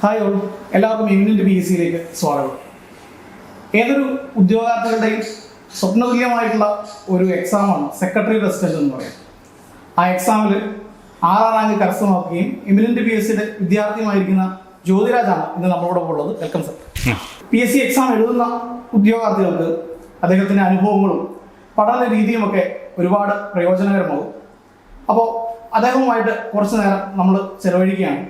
Hi all. എല്ലാവർക്കും Immunity P S സിയിലേക്ക് സ്വാഗതം. ഏതൊരു ഉദ്യോഗാർത്ഥികളുടെയും സ്വപ്നതുല്യമായിട്ടുള്ള ഒരു എക്സാമാണ് സെക്രട്ടറി റെസിഡന്റ് എന്ന് പറയുന്നത് ആ എക്സാമിൽ ആറാം റാങ്ക് കരസ്ഥമാക്കുകയും എമിനന്റ് പി എസ് സിയുടെ വിദ്യാർത്ഥിയുമായിരിക്കുന്ന ജ്യോതിരാജാണ് ഇന്ന് നമ്മളോട് ഉള്ളത്. Welcome sir P S C exam എഴുതുന്ന ഉദ്യോഗാർത്ഥികൾക്ക് അദ്ദേഹത്തിന്റെ അനുഭവങ്ങളും പഠന രീതിയുമൊക്കെ ഒരുപാട് പ്രയോജനകരമാകും. അപ്പോൾ അദ്ദേഹവുമായിട്ട് കുറച്ച് നേരം നമ്മൾ ചെലവഴിക്കുകയാണ്.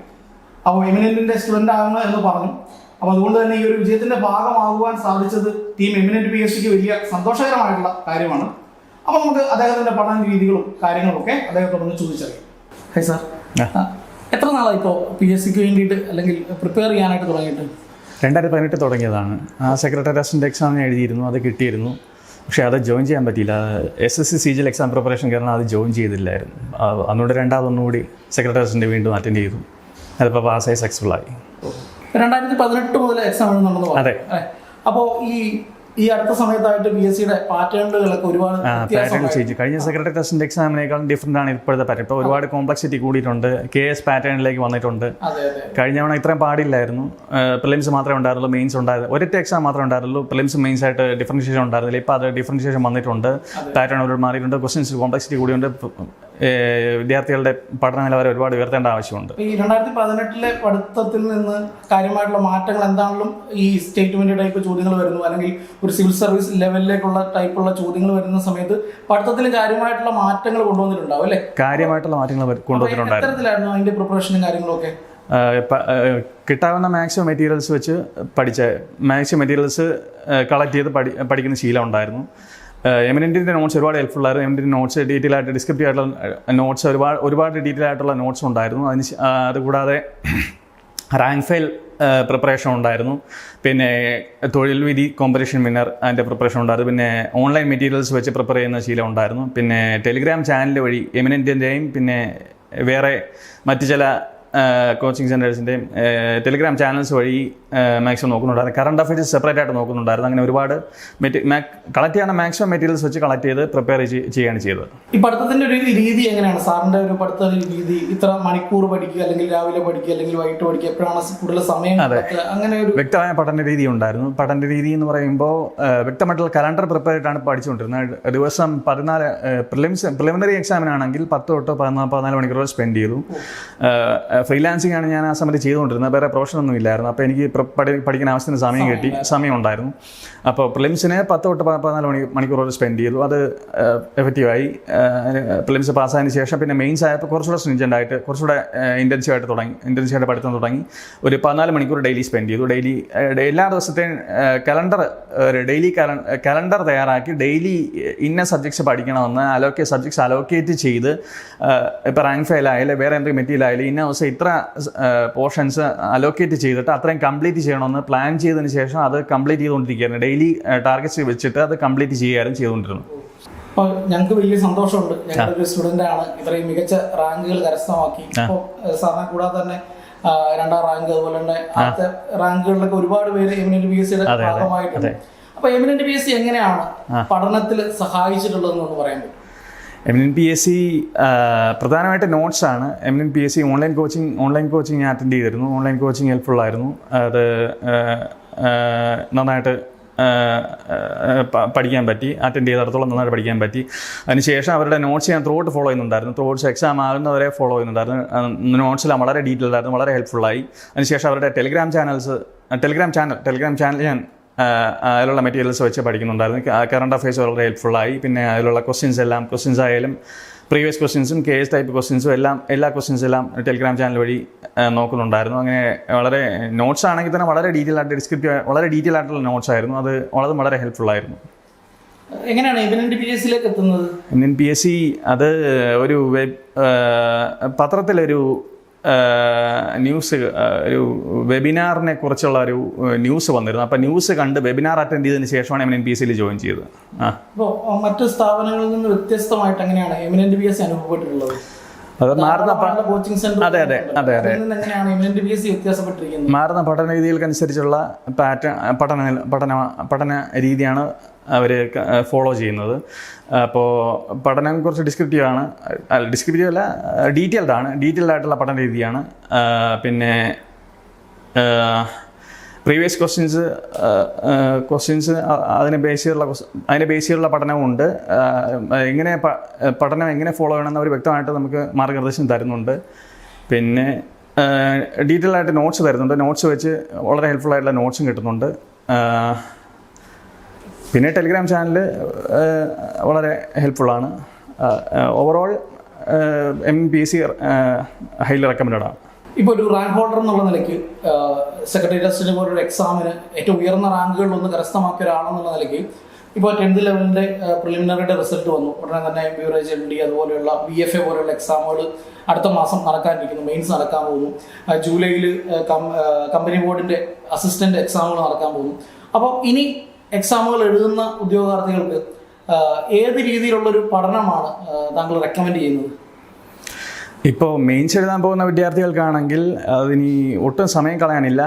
അപ്പോൾ എമിനന്റിന്റെ സ്റ്റുഡന്റ് ആകുക എന്ന് പറഞ്ഞു. അപ്പോൾ അതുകൊണ്ട് തന്നെ ഈ ഒരു വിജയത്തിന്റെ ഭാഗമാകുവാൻ സാധിച്ചത് ടീം എമിനന്റ് പി എസ് സിക്ക് വലിയ സന്തോഷകരമായിട്ടുള്ള കാര്യമാണ്. അപ്പോൾ നമുക്ക് അദ്ദേഹത്തിന്റെ പഠന രീതികളും കാര്യങ്ങളും ഒക്കെ അദ്ദേഹത്തോടൊന്ന് ചോദിച്ചറിയാം. Hi sir. എത്ര നാളായി ഇപ്പോൾ പി എസ് സിക്ക് വേണ്ടിയിട്ട് അല്ലെങ്കിൽ പ്രിപ്പയർ ചെയ്യാനായിട്ട് തുടങ്ങിയിട്ട്? രണ്ടായിരത്തി പതിനെട്ട് തുടങ്ങിയതാണ്. ആ സെക്രട്ടറി അസിസ്റ്റന്റ് എക്സാം ഞാൻ എഴുതിയിരുന്നു അത് കിട്ടിയിരുന്നു. പക്ഷേ അത് ജോയിൻ ചെയ്യാൻ പറ്റിയില്ല. എസ് എസ് സി സി ജിൽ എക്സാം പ്രിപ്പറേഷൻ കാരണം അത് ജോയിൻ ചെയ്തില്ലായിരുന്നു. അന്നുകൊണ്ട് അതുകൊണ്ട് രണ്ടാമതൊന്നുകൂടി സെക്രട്ടറി അസിസ്റ്റന്റ് വീണ്ടും അറ്റൻഡ് ചെയ്തു. അതിപ്പോൾ പാസ്സായി സക്സസ്ഫുൾ ആയി. രണ്ടായിരത്തി പതിനെട്ട് മുതൽ എക്സാം എഴുതുന്നുണ്ടെന്ന് അതെ. അപ്പോൾ ഈ ഈ അടുത്ത സമയത്തായിട്ട് പി എസ് സിയുടെ പാറ്റേണുകളൊക്കെ ഒരുപാട് പാറ്റേൺ ചേഞ്ച് കഴിഞ്ഞ സെക്രട്ടറി ടെസ്റ്റിന്റെ എക്സാമിനേക്കാളും ഡിഫറന്റ് ആണ് ഇപ്പോഴത്തെ പാറ്റേൺ ഇപ്പോൾ ഒരുപാട് കോംപ്ലക്സിറ്റി കൂടിയിട്ടുണ്ട്. കെ എസ് പാറ്റേണിലേക്ക് വന്നിട്ടുണ്ട്. കഴിഞ്ഞ തവണ ഇത്രയും പാടില്ലായിരുന്നു. പ്രിലിംസ് മാത്രമേ ഉണ്ടായിരുന്നുള്ളൂ മെയിൻസ് ഉണ്ടായിരുന്നു ഒരൊറ്റ എക്സാം മാത്രമേ ഉണ്ടായിരുന്നുള്ളൂ. പ്രിലിംസ് മെയിൻസ് ആയിട്ട് ഡിഫറൻഷിയേഷൻ ഉണ്ടായിരുന്നില്ല. ഇപ്പോൾ അത് ഡിഫറൻഷിയേഷൻ വന്നിട്ടുണ്ട്. പാറ്റേൺ ഒരുപാട് മാറിയിട്ടുണ്ട്. ക്വസ്റ്റ്യൻസ് കോംപ്ലക്സിറ്റി കൂടിയുണ്ട്. വിദ്യാർത്ഥികളുടെ പഠന നിലവാരം ഒരുപാട് ഉയർത്തേണ്ട ആവശ്യമുണ്ട്. ഈ രണ്ടായിരത്തി പതിനെട്ടിലെ പഠിത്തത്തിൽ നിന്ന് കാര്യമായിട്ടുള്ള മാറ്റങ്ങൾ എന്താണെങ്കിലും ഈ സ്റ്റേറ്റ്മെന്റ് ടൈപ്പ് ചോദ്യങ്ങൾ വരുന്നു. അല്ലെങ്കിൽ ഒരു സിവിൽ സർവീസ് ലെവലിലേക്കുള്ള ടൈപ്പുള്ള ചോദ്യങ്ങൾ വരുന്ന സമയത്ത് പഠിത്തത്തിൽ കാര്യമായിട്ടുള്ള മാറ്റങ്ങൾ കൊണ്ടുവന്നിട്ടുണ്ടാവും അല്ലേ? കാര്യമായിട്ടുള്ള മാറ്റങ്ങൾ കൊണ്ടുവന്നിട്ടുണ്ടായിരുന്നു. എത്തരത്തിലായിരുന്നു അതിന്റെ പ്രിപ്പറേഷനും കാര്യങ്ങളും ഒക്കെ ഏഹ് പ- ഏഹ് കിട്ടാവുന്ന മാക്സിമം മെറ്റീരിയൽസ് വെച്ച് പഠിച്ച മാക്സിമം മെറ്റീരിയൽസ് കളക്ട് ചെയ്ത് പഠി പഠിക്കുന്ന ശീലം ഉണ്ടായിരുന്നു. എമിനന്റിന്റെ നോട്ട്സ് ഒരുപാട് ഹെൽപ്ഫുൾ ആയിരുന്നു. എമിനന്റിന്റെ നോട്ട്സ് ഡീറ്റെയിൽ ആയിട്ട് ഡിസ്ക്രിപ്റ്റീവ് ആയിട്ടുള്ള നോട്ട്സ് ഒരുപാട് ഒരുപാട് ഡീറ്റെയിൽ ആയിട്ടുള്ള നോട്ട്സ് ഉണ്ടായിരുന്നു. അതിന് അതുകൂടാതെ റാങ്ക് ഫയൽ പ്രിപ്പറേഷൻ ഉണ്ടായിരുന്നു. പിന്നെ തൊഴിൽ വിധി കോമ്പറ്റീഷൻ വിന്നർ അതിന്റെ പ്രിപ്പറേഷൻ ഉണ്ടായിരുന്നു. പിന്നെ ഓൺലൈൻ മെറ്റീരിയൽസ് വെച്ച് പ്രിപ്പയർ ചെയ്യുന്ന ശീലം ഉണ്ടായിരുന്നു. പിന്നെ ടെലിഗ്രാം ചാനൽ വഴി എമിനന്റിന്റെയും പിന്നെ വേറെ മറ്റ് ചില കോച്ചിങ് സെന്റേഴ്സിന്റെയും ടെലിഗ്രാം ചാനൽസ് വഴി മാക്സിമം നോക്കുന്നുണ്ടായിരുന്നു. കറണ്ട് അഫയേഴ്സ് സെപ്പറേറ്റ് ആയിട്ട് നോക്കുന്നുണ്ടായിരുന്നു. അങ്ങനെ ഒരുപാട് മെറ്റി കളക്ട് ചെയ്യുന്ന മാക്സിമം മെറ്റീരിയൽസ് വെച്ച് കളക്ട് ചെയ്ത് പ്രിപ്പയർ ചെയ്യുകയാണ് ചെയ്തത്. ഈ പഠിത്തത്തിന്റെ ഒരു രീതി എങ്ങനെയാണ്? സാറിന്റെ ഒരു പഠിത്ത രീതി ഇത്ര മണിക്കൂർ പഠിക്കുക അല്ലെങ്കിൽ രാവിലെ പഠിക്കുക അല്ലെങ്കിൽ വൈകിട്ട് പഠിക്കുക എപ്പോഴാണ് കൂടുതൽ സമയം അതെ. അങ്ങനെ ഒരു വ്യക്തമായ പഠന രീതി ഉണ്ടായിരുന്നു. പഠന രീതി എന്ന് പറയുമ്പോൾ വ്യക്തമായിട്ടുള്ള കലണ്ടർ പ്രിപ്പയർ ആയിട്ടാണ് പഠിച്ചുകൊണ്ടിരുന്നത്. ദിവസം പതിനാല് പ്രിലിംസ് പ്രിലിമിനറി എക്സാമിനാണെങ്കിൽ പത്ത് തൊട്ട് പതിനാല് പതിനാല് മണിക്കൂർ സ്പെൻഡ് ചെയ്തു. ഫ്രീലാൻസിങ് ആണ് ഞാൻ ആ സമയത്ത് ചെയ്തുകൊണ്ടിരുന്നത്. വേറെ പ്രൊഫഷൻ ഒന്നും ഇല്ലായിരുന്നു. അപ്പോൾ എനിക്ക് പഠിക്കാൻ ആവശ്യത്തിന് സമയം കിട്ടി. സമയം ഉണ്ടായിരുന്നു. അപ്പോൾ പ്രിലിംസിന് പത്ത് തൊട്ട് പതിനാല് മണി മണിക്കൂറോട് സ്പെൻഡ് ചെയ്തു. അത് എഫക്റ്റീവായി പ്രിലിംസ് പാസ്സായതിനു ശേഷം പിന്നെ മെയിൻസ് ആയപ്പോൾ കുറച്ചുകൂടെ സ്ട്രിഞ്ചന്റ് ആയിട്ട് കുറച്ചുകൂടെ ഇന്റൻസീവ് ആയിട്ട് തുടങ്ങി. ഇന്റൻസീവ് ആയിട്ട് പഠിത്തം തുടങ്ങി. ഒരു പതിനാല് മണിക്കൂർ ഡെയിലി സ്പെൻഡ് ചെയ്തു. ഡെയിലി എല്ലാ ദിവസത്തെയും കലണ്ടർ ഒരു ഡെയിലി കലണ്ടർ തയ്യാറാക്കി ഡെയിലി ഇന്ന സബ്ജക്ട്സ് പഠിക്കണമെന്ന് അലോക്കേ സബ്ജക്ട്സ് അലോക്കേറ്റ് ചെയ്ത് ഇപ്പോൾ റാങ്ക് ഫെയിലായാലും വേറെ എന്തെങ്കിലും മെറ്റീരിയൽ ആയാലും ഇന്ന ദിവസം ഇത്ര പോർഷൻസ് അലോക്കേറ്റ് ചെയ്തിട്ട് അത്രയും കംപ്ലീറ്റ് ചെയ്യണമെന്ന് പ്ലാൻ ചെയ്തതിന് ശേഷം അത് കംപ്ലീറ്റ് ചെയ്തുകൊണ്ടിരിക്കുകയായിരുന്നു. ഡെയിലി ടാർഗറ്റ്സ് വെച്ചിട്ട് അത് കംപ്ലീറ്റ് ചെയ്യുകയായിരുന്നു ചെയ്തുകൊണ്ടിരുന്നു അപ്പോൾ ഞങ്ങൾക്ക് വലിയ സന്തോഷമുണ്ട്. ഞങ്ങളൊരു സ്റ്റുഡന്റ് സ്റ്റുഡന്റ് ആണ്. ഇത്രയും മികച്ച റാങ്കുകൾ കരസ്ഥമാക്കി. ഇപ്പോൾ സാറിനെ കൂടാതെ തന്നെ രണ്ടാം റാങ്ക് അതുപോലെ തന്നെ ആദ്യത്തെ റാങ്കുകളിലൊക്കെ ഒരുപാട് പേര് എമിനന്റ് പി എസ് സിയുടെ ഭാഗമായിട്ടുണ്ട്. അപ്പൊ എമിനന്റ് പി എസ് സി എങ്ങനെയാണ് പഠനത്തിൽ സഹായിച്ചിട്ടുള്ളതെന്ന് പറയാൻ പറ്റും എമിനൻ പി എസ് സി പ്രധാനമായിട്ട് നോട്ട്സ് ആണ്. N P S C online coaching online coaching ഞാൻ അറ്റൻഡ് ചെയ്തിരുന്നു. ഓൺലൈൻ കോച്ചിങ് ഹെൽപ്ഫുൾ ആയിരുന്നു. അത് നന്നായിട്ട് പഠിക്കാൻ പറ്റി. അറ്റൻഡ് ചെയ്തിടത്തോളം നന്നായിട്ട് പഠിക്കാൻ പറ്റി. അതിനുശേഷം അവരുടെ നോട്ട്സ് ഞാൻ ത്രോട്ട് ഫോളോ ചെയ്യുന്നുണ്ടായിരുന്നു. ത്രോട്ട്സ് എക്സാം ആകുന്നവരെ ഫോളോ ചെയ്യുന്നുണ്ടായിരുന്നു. നോട്ട്സെല്ലാം വളരെ ഡീറ്റെയിൽ ആയിരുന്നു വളരെ ഹെൽപ്ഫുള്ളായി അതിനുശേഷം അവരുടെ Telegram channels Telegram channel Telegram channel ഞാൻ അതിലുള്ള മെറ്റീരിയൽസ് വെച്ച് പഠിക്കുന്നുണ്ടായിരുന്നു. കറണ്ട് അഫയേഴ്സ് വളരെ ഹെൽപ്ഫുള്ളായി പിന്നെ അതിലുള്ള ക്വസ്റ്റ്യൻസ് എല്ലാം ക്വസ്റ്റ്യൻസ് ആയാലും പ്രീവിയസ് ക്വസ്റ്റ്യൻസും കെ എസ് ടൈപ്പ് ക്വസ്റ്റ്യൻസും എല്ലാം എല്ലാ ക്വസ്റ്റ്യൻസ് എല്ലാം ടെലിഗ്രാം ചാനൽ വഴി നോക്കുന്നുണ്ടായിരുന്നു. അങ്ങനെ വളരെ നോട്ട്സ് ആണെങ്കിൽ തന്നെ വളരെ ഡീറ്റെയിൽ ആയിട്ട് ഡിസ്ക്രിപ്റ്റീവ് വളരെ ഡീറ്റെയിൽ ആയിട്ടുള്ള നോട്ട്സ് ആയിരുന്നു. അത് വളരെ വളരെ ഹെൽപ്ഫുള്ളായിരുന്നു ആയിരുന്നു. എങ്ങനെയാണ് എമിനന്റ് പി എസ് സിയിലേക്ക് എത്തുന്നത്? എൻ പി എസ് സി അത് ഒരു വെബ് പത്രത്തിലൊരു ന്യൂസ് ഒരു വെബിനാറിനെ കുറിച്ചുള്ള ഒരു ന്യൂസ് വന്നിരുന്നു. അപ്പൊ ന്യൂസ് കണ്ട് വെബിനാർ അറ്റൻഡ് ചെയ്തതിന് ശേഷമാണ് എൻ പി എസ് സിയിൽ ജോയിൻ ചെയ്തത്. മറ്റു സ്ഥാപനങ്ങളിൽ നിന്ന് വ്യത്യസ്തമായിട്ട് എങ്ങനെയാണ് എമിനന്റ് പി എസ് അനുഭവപ്പെട്ടിട്ടുള്ളത്? അത് മാറുന്ന പഠന കോച്ചിങ് സെന്റർ അതെ, അതെ, അതെ, മാറുന്ന പഠന രീതികൾക്കനുസരിച്ചുള്ള പാറ്റേൺ പഠന പഠന പഠന രീതിയാണ് അവർ ഫോളോ ചെയ്യുന്നത്. അപ്പോൾ പഠനം കുറച്ച് ഡിസ്ക്രിപ്റ്റീവ് ആണ്. ഡിസ്ക്രിപ്റ്റീവ് അല്ല ഡീറ്റെയിൽഡ് ആണ്. ഡീറ്റെയിൽഡ് ആയിട്ടുള്ള പഠന രീതിയാണ്. പിന്നെ പ്രീവിയസ് ക്വസ്റ്റ്യൻസ് ക്വസ്റ്റ്യൻസ് അതിനെ ബേസ് ചെയ്തുള്ള അതിനെ ബേസ് ചെയ്തുള്ള പഠനമുണ്ട് എങ്ങനെ പഠനം എങ്ങനെ ഫോളോ ചെയ്യണമെന്ന് അവർ വ്യക്തമായിട്ട് നമുക്ക് മാർഗനിർദ്ദേശം തരുന്നുണ്ട്. പിന്നെ ഡീറ്റെയിൽ ആയിട്ട് നോട്ട്സ് തരുന്നുണ്ട്. നോട്ട്സ് വെച്ച് വളരെ ഹെൽപ്ഫുൾ ആയിട്ടുള്ള നോട്ട്സും കിട്ടുന്നുണ്ട്. പിന്നെ ടെലിഗ്രാം ചാനൽ വളരെ ഹെൽപ്ഫുള്ളാണ് overall M P C highly recommended ആണ്. ഇപ്പോൾ ഒരു റാങ്ക് ഹോൾഡർ എന്നുള്ള നിലയ്ക്ക് സെക്രട്ടറി ടെസ്റ്റിന് പോലൊരു എക്സാമിന് ഏറ്റവും ഉയർന്ന റാങ്കുകളിൽ ഒന്ന് കരസ്ഥമാക്കിയ ഒരാളെന്നുള്ള നിലയ്ക്ക് ഇപ്പോൾ ടെൻത്ത് ലെവലിന്റെ പ്രിലിമിനറിയുടെ റിസൾട്ട് വന്നു. ഉടനെ തന്നെ ബ്യൂറേജ് എം ഡി അതുപോലെയുള്ള ബി എഫ് എ പോലെയുള്ള എക്സാമുകൾ അടുത്ത മാസം നടക്കാനിരിക്കുന്നു. മെയിൻസ് നടക്കാൻ പോകുന്നു. ജൂലൈയിൽ കമ്പനി ബോർഡിന്റെ അസിസ്റ്റന്റ് എക്സാമുകൾ നടക്കാൻ പോകുന്നു. അപ്പോൾ ഇനി എക്സാമുകൾ എഴുതുന്ന ഉദ്യോഗാർത്ഥികൾക്ക് ഏത് രീതിയിലുള്ളൊരു പഠനമാണ് താങ്കൾ റെക്കമെൻഡ് ചെയ്യുന്നത്? ഇപ്പോൾ മെയിൻസ് എഴുതാൻ പോകുന്ന വിദ്യാർത്ഥികൾക്കാണെങ്കിൽ അതിനി ഒട്ടും സമയം കളയാനില്ല.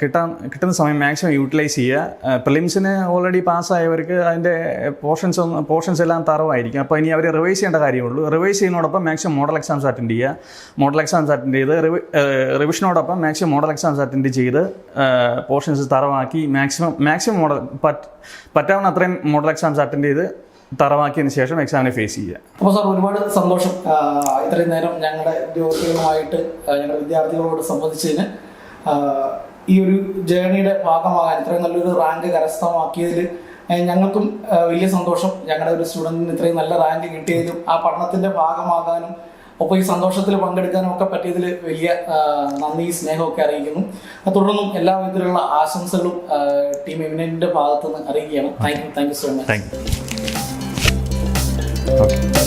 കിട്ടാൻ കിട്ടുന്ന സമയം മാക്സിമം യൂട്ടിലൈസ് ചെയ്യുക. പ്രിലിംസിന് ഓൾറെഡി പാസ്സായവർക്ക് അതിന്റെ പോർഷൻസ് ഒന്ന് പോർഷൻസ് എല്ലാം തറവായിരിക്കും. അപ്പോൾ ഇനി അവർ റിവൈസ് ചെയ്യേണ്ട കാര്യമുള്ളൂ. റിവൈസ് ചെയ്യുന്നതോടൊപ്പം മാക്സിമം മോഡൽ എക്സാംസ് അറ്റൻഡ് ചെയ്യുക. മോഡൽ എക്സാംസ് അറ്റൻഡ് ചെയ്ത് റിവിഷനോടൊപ്പം മാക്സിമം മോഡൽ എക്സാംസ് അറ്റൻഡ് ചെയ്ത് പോർഷൻസ് തറവാക്കി മാക്സിമം മാക്സിമം മോഡൽ പറ്റാവുന്ന അത്രയും മോഡൽ എക്സാംസ് അറ്റൻഡ് ചെയ്ത് തറവാക്കിയതിന് ശേഷം എക്സാമിനെ ഫേസ് ചെയ്യുക. അപ്പോൾ സാർ ഒരുപാട് സന്തോഷം. ഇത്രയും നേരം ഞങ്ങളുടെ ഉദ്യോഗസ്ഥരുമായിട്ട് ഞങ്ങളുടെ വിദ്യാർത്ഥികളോട് സംബന്ധിച്ചതിന് ഈ ഒരു ജേണിയുടെ ഭാഗമാകാൻ ഇത്രയും നല്ലൊരു റാങ്ക് കരസ്ഥമാക്കിയതിൽ ഞങ്ങൾക്കും വലിയ സന്തോഷം. ഞങ്ങളുടെ ഒരു സ്റ്റുഡന്റിന് ഇത്രയും നല്ല റാങ്ക് കിട്ടിയതിലും ആ പഠനത്തിന്റെ ഭാഗമാകാനും ഒപ്പം ഈ സന്തോഷത്തിൽ പങ്കെടുക്കാനും ഒക്കെ പറ്റിയതിൽ വലിയ നന്ദി സ്നേഹമൊക്കെ അറിയിക്കുന്നു. തുടർന്നും എല്ലാ വിധത്തിലുള്ള ആശംസകളും ടീം എമിനന്റെ ഭാഗത്തുനിന്ന് അറിയിക്കുകയാണ്. Thank you thank you so much thank you okay